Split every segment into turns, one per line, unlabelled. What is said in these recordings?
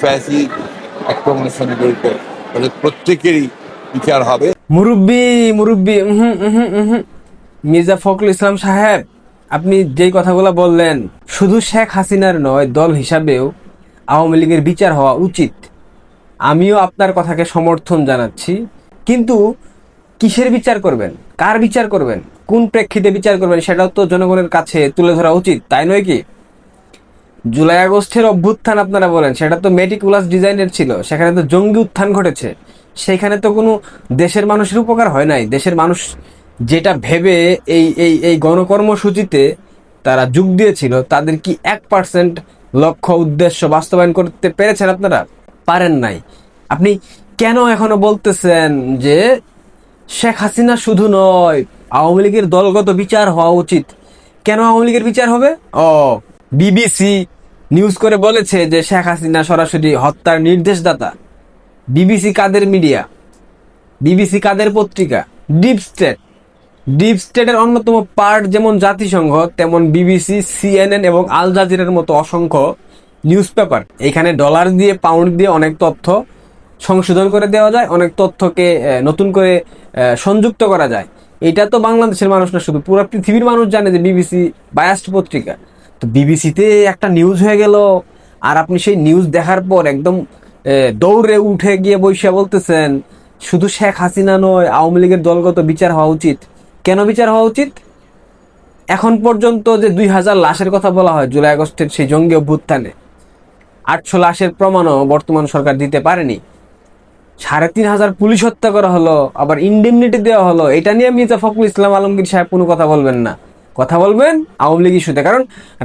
ফ্যাসি আক্রমণের সঙ্গে জড়িত প্রত্যেকেরই বিচার হবে।
মুরব্বী মুরব্বী। মির্জা ফখরুল ইসলাম সাহেব, আপনি যেই কথাগুলো বললেন, শুধু শেখ হাসিনার নয়, দল হিসাবেও আওয়ামী লীগের বিচার হওয়া উচিত। আমিও আপনার কথাকে সমর্থন জানাচ্ছি। কিন্তু কিসের বিচার করবেন? কার বিচার করবেন? কোন প্রেক্ষিতে বিচার করবেন? সেটাও তো জনগণের কাছে তুলে ধরা উচিত, তাই নয় কি? জুলাই আগস্টের অভ্যুত্থান আপনারা বলেন, সেটা তো মেটিকুলাস ডিজাইনের ছিল, সেখানে তো জঙ্গি উত্থান ঘটেছে। সেখানে তো কোনো দেশের মানুষের উপকার হয় নাই। দেশের মানুষ যেটা ভেবে এই এই এই গণকর্মসূচিতে তারা যোগ দিয়েছিল, তাদের কি এক পার্সেন্ট লক্ষ্য, উদ্দেশ্য বাস্তবায়ন করতে পেরেছেন আপনারা? পারেন নাই। আপনি কেন এখনও বলতেছেন যে শেখ হাসিনা শুধু নয়, আওয়ামী লীগের দলগত বিচার হওয়া উচিত। কেন আওয়ামী লীগের বিচার হবে? ও বিবিসি নিউজ করে বলেছে যে শেখ হাসিনা সরাসরি হত্যার নির্দেশদাতা। বিবিসি কাদের মিডিয়া? বিবিসি কাদের পত্রিকা? ডিপ স্টেট ডিপ স্টেটের অন্যতম পার্ট যেমন জাতিসংঘ, তেমন বিবিসি সিএনএন এবং আল জাজিরার মতো অসংখ্য নিউজ পেপার এখানে ডলার দিয়ে পাউন্ড দিয়ে অনেক তথ্য সংশোধন করে দেওয়া যায়, অনেক তথ্যকে নতুন করে সংযুক্ত করা যায়। এটা তো বাংলাদেশের মানুষ না, শুধু পুরো পৃথিবীর মানুষ জানে যে বিবিসি বায়াস্ট পত্রিকা। তো বিবিসিতে একটা নিউজ হয়ে গেল। আর আপনি সেই নিউজ দেখার পর একদম দৌড়ে উঠে গিয়ে বৈশা বলতেছেন, শুধু শেখ হাসিনা নয়, আওয়ামী লীগের দলগত বিচার হওয়া উচিত। কেন বিচার হওয়া উচিত? এখন পর্যন্ত যে দুই হাজার লাশের কথা বলা হয়, জুলাই আগস্টের সেই জঙ্গি অভ্যুত্থানে, আটশো লাশের প্রমাণও বর্তমান সরকার দিতে পারেনি। সাড়ে তিন হাজার পুলিশ হত্যা করা হলো, আবার ইন্ডেমনিটি দেওয়া হলো, এটা নিয়ে মির্জা ফখরুল ইসলাম আলমগীর সাহেব কোনো কথা বলবেন না। কথা বলবেন আওয়ামী লীগ ইস্যুতে। কারণ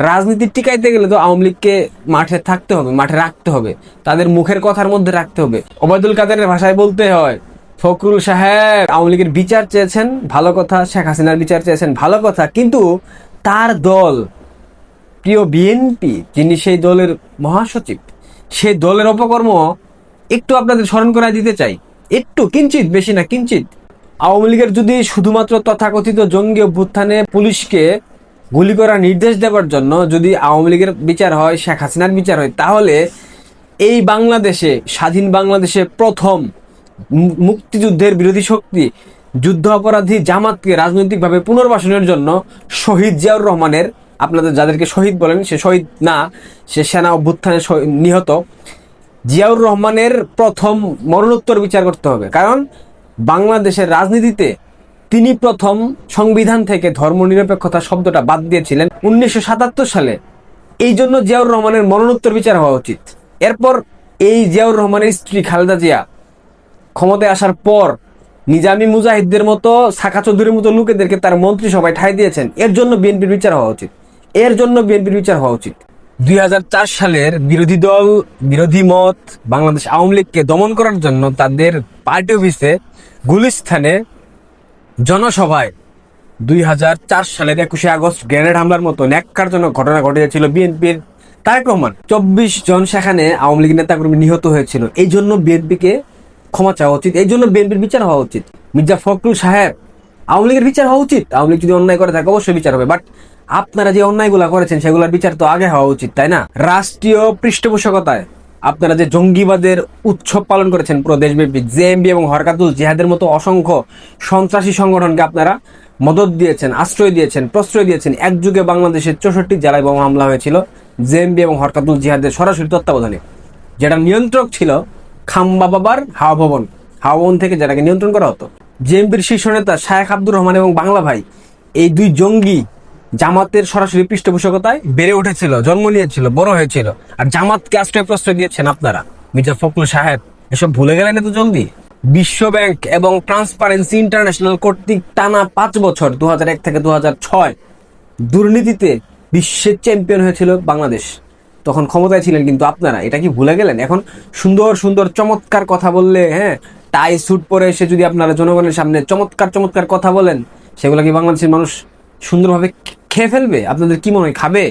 রাজনীতি টিকাইতে গেলে তো আওয়ামী লীগকে মাঠে থাকতে হবে, মাঠে রাখতে হবে। তাদের মুখের কথার মধ্যে রাখতে হবে। ওবায়দুল কাদেরের ভাষায় বলতে হয়, ফখরুল সাহেব, আওয়ামী লীগের বিচার চেয়েছেন, ভালো কথা, শেখ হাসিনার বিচার চেয়েছেন, ভালো কথা। কিন্তু তার দল, প্রিয় বিএনপি, যিনি সেই দলের মহাসচিব, সেই দলের অপকর্ম একটু আপনাদের স্মরণ করায় দিতে চাই। একটু, কিঞ্চিত, বেশি না, কিঞ্চিত। আওয়ামী লীগের যদি শুধুমাত্র তথাকথিত জঙ্গি অভ্যুত্থানে পুলিশকে গুলি করার নির্দেশ দেওয়ার জন্য যদি আওয়ামী লীগের বিচার হয়, শেখ হাসিনার বিচার হয়, তাহলে এই বাংলাদেশে, স্বাধীন বাংলাদেশে প্রথম মুক্তিযুদ্ধের বিরোধী শক্তি, যুদ্ধ অপরাধী জামাতকে রাজনৈতিকভাবে পুনর্বাসনের জন্য শহীদ জিয়াউর রহমানের, আপনাদের যাদেরকে শহীদ বলেন, সে শহীদ না, সে সেনা অভ্যুত্থানে নিহত, জিয়াউর রহমানের প্রথম মরণোত্তর বিচার করতে হবে। কারণ বাংলাদেশের রাজনীতিতে তিনি প্রথম সংবিধান থেকে ধর্মনিরপেক্ষতা শব্দটা বাদ দিয়েছিলেন উনিশশো সাতাত্তর সালে। এই জন্য জিয়াউর রহমানের মরণোত্তর বিচার হওয়া উচিত। এরপর এই জিয়াউর রহমানের স্ত্রী খালেদা জিয়া ক্ষমতায় আসার পর নিজামি মুজাহিদদের মতো সাকা চৌধুরীর মতো লোকেদেরকে তার মন্ত্রিসভায় ঠাঁই দিয়েছেন। এর জন্য বিএনপির বিচার হওয়া উচিত। এর জন্য বিএনপির বিচার হওয়া উচিত। দুই হাজার চার সালের বিরোধী দল, বিরোধী মত বাংলাদেশ আওয়ামী লীগকে দমন করার জন্য তাদের পার্টি অফিসে গুলিস্থানে জনসভায় দুই হাজার চার সালের একুশে আগস্ট গ্রেনেড হামলার মতো ন্যাক্কারজনক ঘটনা ঘটেছিল বিএনপির তারেক রহমান। চব্বিশ জন সেখানে আওয়ামী লীগ নেতাকর্মী নিহত হয়েছিল। এই জন্য বিএনপিকে ক্ষমা চাওয়া উচিত। এই জন্য বিএনপির বিচার হওয়া উচিত। মির্জা ফখরুল সাহেব, আওয়ামী লীগের বিচার হওয়া উচিত। আওয়ামী লীগ যদি অন্যায় করে থাকে, অবশ্যই বিচার হবে। বাট আপনারা যে অন্যায়গুলো করেছেন, সেগুলোর বিচার তো আগে হওয়া উচিত, তাই না? রাষ্ট্রীয় পৃষ্ঠপোষকতায় আপনারা যে জঙ্গিবাদের উৎসব পালন করেছেন পুরো দেশব্যাপী, জেএমবি এবং হরকাতুল জিহাদের মতো অসংখ্য সন্ত্রাসী সংগঠনকে আপনারা মদত দিয়েছেন, আশ্রয় দিয়েছেন, প্রশ্রয় দিয়েছেন। এক যুগে বাংলাদেশের চৌষট্টি জেলায় বোমা হামলা হয়েছিল, জেএমবি এবং হরকাতুল জিহাদের সরাসরি তত্ত্বাবধানে। যেটা নিয়ন্ত্রক ছিল খাম্বা বাবার হাওয়া ভবন হাওয়া ভবন থেকে যেটাকে নিয়ন্ত্রণ করা হতো। জেএমপির শীর্ষ নেতা শায়েখ আব্দুর রহমান এবং বাংলা ভাই, এই দুই জঙ্গি জামাতের সরাসরি পৃষ্ঠপোষকতায় বেড়ে উঠেছিল, জন্ম নিয়েছিল, বড় হয়েছিল। আর জামাতকে আশ্রয় প্রশ্রয় দিয়েছেন আপনারা? মির্জা ফখরুল সাহেব, এসব ভুলে গেলেন এত জলদি? বিশ্ব ব্যাংক এবং ট্রান্সপারেন্সি ইন্টারন্যাশনাল কর্তৃক টানা পাঁচ বছর, দুহাজার এক থেকে দু ছয়, দুর্নীতিতে বিশ্বের চ্যাম্পিয়ন হয়েছিল বাংলাদেশ। তখন ক্ষমতায় ছিলেন কিন্তু আপনারা, এটা কি ভুলে গেলেন? এখন সুন্দর সুন্দর, চমৎকার কথা বললে হ্যাঁ টাই স্যুট পরে এসে যদি আপনারা জনগণের সামনে চমৎকার চমৎকার কথা বলেন, সেগুলো কি বাংলাদেশের মানুষ সুন্দরভাবে খেয়ে ফেলবে? আপনাদের কি মনে হয়, খাবে?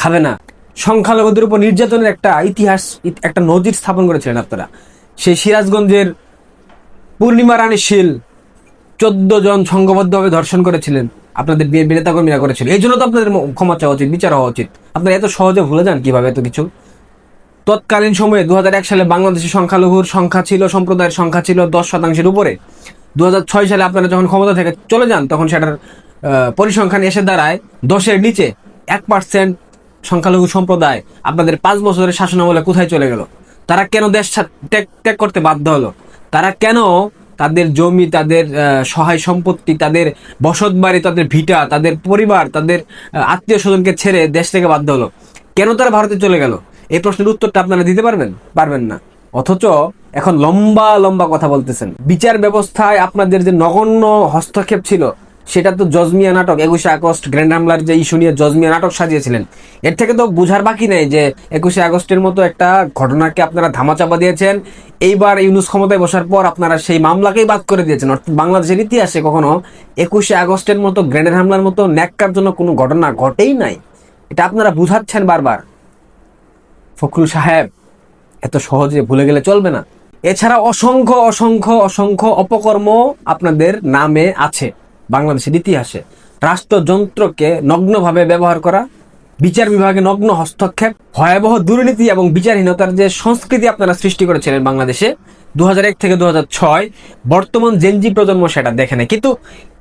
খাবে না। সংখ্যালঘুদের উপর নির্যাতনের একটা ইতিহাস, একটা নজির স্থাপন করেছিলেন আপনারা। সেই সিরাজগঞ্জের পূর্ণিমা রানী শীল চোদ্দ জন সংঘবদ্ধভাবে ধর্ষণ করেছিলেন। আপনাদের বিয়ে নেতা কর্মীরা করেছিল। এই জন্য তো আপনাদের ক্ষমা চাওয়া উচিত, বিচার হওয়া উচিত। আপনারা এত সহজে ভুলে যান কীভাবে এত কিছু? তৎকালীন সময়ে দু হাজার এক সালে বাংলাদেশের সংখ্যালঘুর সংখ্যা ছিল, সম্প্রদায়ের সংখ্যা ছিল দশ শতাংশের উপরে। দু হাজার ছয় সালে আপনারা যখন ক্ষমতা থেকে চলে যান, তখন সেটার পরিসংখ্যান এসে দাঁড়ায়, দশের নিচে এক পার্সেন্ট সংখ্যালঘু সম্প্রদায় আপনাদের পাঁচ বছরের শাসনামলে কোথায় চলে গেল? তারা কেন দেশ ত্যাগ ত্যাগ করতে বাধ্য হলো? তারা কেন তাদের জমি, তাদের সহায় সম্পত্তি, তাদের বসত বাড়ি তাদের ভিটা, তাদের পরিবার, তাদের আত্মীয় স্বজনকে ছেড়ে দেশ থেকে বাধ্য হলো? কেন তারা ভারতে চলে গেল? এই প্রশ্নের উত্তরটা আপনারা দিতে পারবেন? পারবেন না। অথচ এখন লম্বা লম্বা কথা বলতেছেন। বিচার ব্যবস্থায় আপনাদের যে নগণ্য হস্তক্ষেপ ছিল সেটা তো জজমিয়া নাটক, একুশে আগস্ট গ্র্যান্ড হামলার যে ইস্যু নিয়ে জজমিয়া নাটক সাজিয়েছিলেন। এর থেকে তো বুঝার বাকি নেই যে একুশে আগস্টের মতো একটা ঘটনাকে আপনারা ধামাচাপা দিয়েছেন। এইবার ইউনুস ক্ষমতায় বসার পর আপনারা সেই মামলাকেই বাদ করে দিয়েছেন। অর্থাৎ বাংলাদেশের ইতিহাসে কখনো একুশে আগস্টের মতো গ্র্যান্ড হামলার মতো ন্যাক্কার জন্য কোনো ঘটনা ঘটেই নাই। এটা আপনারা বুঝাচ্ছেন বারবার। ফখরুল সাহেব, এত সহজে ভুলে গেলে চলবে না। এছাড়া অসংখ্য অসংখ্য অসংখ্য অপকর্ম আপনাদের নামে আছে। বাংলাদেশের ইতিহাসে রাষ্ট্রযন্ত্রকে নগ্নভাবে ব্যবহার করা, বিচার বিভাগে নগ্ন হস্তক্ষেপ, ভয়াবহ দুর্নীতি এবং বিচারহীনতার যে সংস্কৃতি আপনারা সৃষ্টি করেছিলেন বাংলাদেশে দুহাজার এক থেকে দু হাজার ছয়, বর্তমান জেনজি প্রজন্ম সেটা দেখে না কিন্তু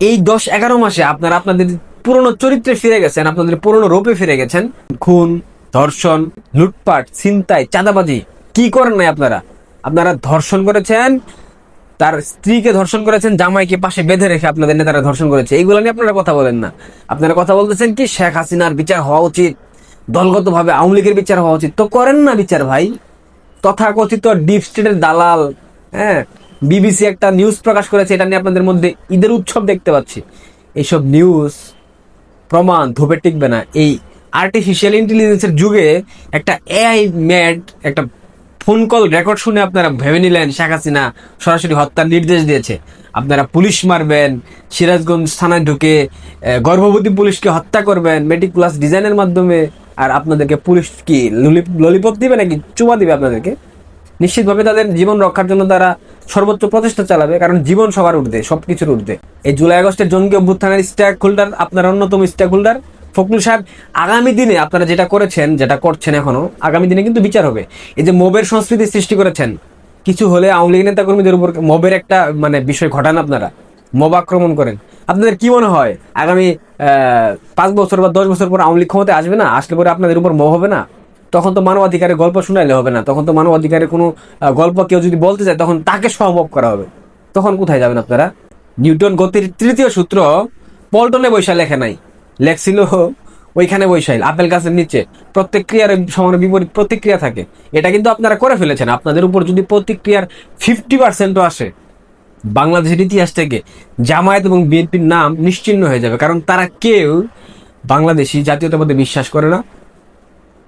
এই দশ এগারো মাসে আপনারা আপনাদের পুরনো চরিত্রে ফিরে গেছেন, আপনাদের পুরনো রূপে ফিরে গেছেন। খুন, ধর্ষণ, লুটপাট, ছিনতাই, চাঁদাবাজি, কি করেন নাই আপনারা? আপনারা ধর্ষণ করেছেন তার স্ত্রীকে ধর্ষণ করেছেন, জামাইকে পাশে বেঁধে রেখে আপনাদের নেতারা ধর্ষণ করেছে। এইগুলো নিয়ে আপনারা কথা বলেন না। আপনারা কথা বলতেছেন কি, শেখ হাসিনার বিচার হওয়া উচিত, দলগতভাবে আওয়ামী লীগের বিচার হওয়া উচিত। তো করেন না বিচার ভাই। তথাকথিত ডিপ স্টেটের দালাল হ্যাঁ বিবিসি একটা নিউজ প্রকাশ করেছে, এটা নিয়ে আপনাদের মধ্যে ঈদের উৎসব দেখতে পাচ্ছি। এইসব নিউজ প্রমাণ ধোপে টিকবে না। এই আর্টিফিশিয়াল ইন্টেলিজেন্সের যুগে একটা এআই ম্যাড একটা ফোন কল রেকর্ড শুনে আপনারা ভেবে নিলেন শেখ হাসিনা সরাসরি হত্যার নির্দেশ দিয়েছে। আপনারা পুলিশ মারবেন, সিরাজগঞ্জ থানায় ঢুকে গর্ভবতী পুলিশকে হত্যা করবেন, মেট্রিক প্লাস ডিজাইনের মাধ্যমে, আর আপনাদেরকে পুলিশ কি ললিপপ দিবে নাকি চুমা দিবে আপনাদেরকে? নিশ্চিতভাবে তাদের জীবন রক্ষার জন্য তারা সর্বোচ্চ প্রচেষ্টা চালাবে, কারণ জীবন সবার ঊর্ধ্বে, সবকিছুর ঊর্ধ্বে। এই জুলাই আগস্টের জঙ্গি অভ্যুত্থানের স্টেক হোল্ডার আপনার অন্যতম স্ট্যাক হোল্ডার ফখরুল সাহেব, আগামী দিনে আপনারা যেটা করেছেন, যেটা করছেন এখনও, আগামী দিনে কিন্তু বিচার হবে। এই যে মোবের সংস্কৃতি সৃষ্টি করেছেন, কিছু হলে আওয়ামী লীগ নেতা কর্মীদের উপর মবের একটা মানে বিষয় ঘটান আপনারা। মব আক্রমণ করেন। আপনাদের কি মনে হয়, আগামী পাঁচ বছর বা দশ বছর পর আওয়ামী লীগ ক্ষমতায় আসবে না? আসলে পরে আপনাদের উপর মব হবে না? তখন তো মানবাধিকারের গল্প শুনাইলে হবে না। তখন তো মানবাধিকারের কোনো গল্প কেউ যদি বলতে চায়, তখন তাকে সম্ভব করা হবে। তখন কোথায় যাবেন আপনারা? নিউটন গতির তৃতীয় সূত্র পল্টনে বৈশা লেখে নাই। লেখছিল ওইখানে বৈশাইল, আপেল গাছের নিচে। প্রত্যেক ক্রিয়ার সমান বিপরীত প্রতিক্রিয়া থাকে। এটা কিন্তু আপনারা করে ফেলেছেন। আপনাদের উপর যদি প্রতিক্রিয়ার ফিফটি পার্সেন্টও আসে, বাংলাদেশের ইতিহাস থেকে জামায়াত এবং বিএনপির নাম নিশ্চিহ্ন হয়ে যাবে। কারণ তারা কেউ বাংলাদেশি জাতীয়তাবাদে বিশ্বাস করে না।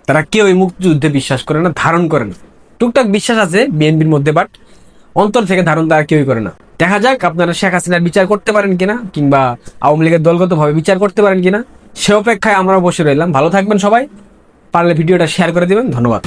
তারা কেউ এই মুক্তিযুদ্ধে বিশ্বাস করে না, ধারণ করে না। টুকটাক বিশ্বাস আছে বিএনপির মধ্যে, বাট অন্তর থেকে ধারণ তারা কেউই করে না। দেখা যাক আপনারা শেখ হাসিনার বিচার করতে পারেন কিনা, কিংবা আওয়ামী লীগের দলগতভাবে বিচার করতে পারেন কিনা, সে অপেক্ষায় আমরা বসে রইলাম। ভালো থাকবেন সবাই। পারলে ভিডিওটা শেয়ার করে দেবেন। ধন্যবাদ।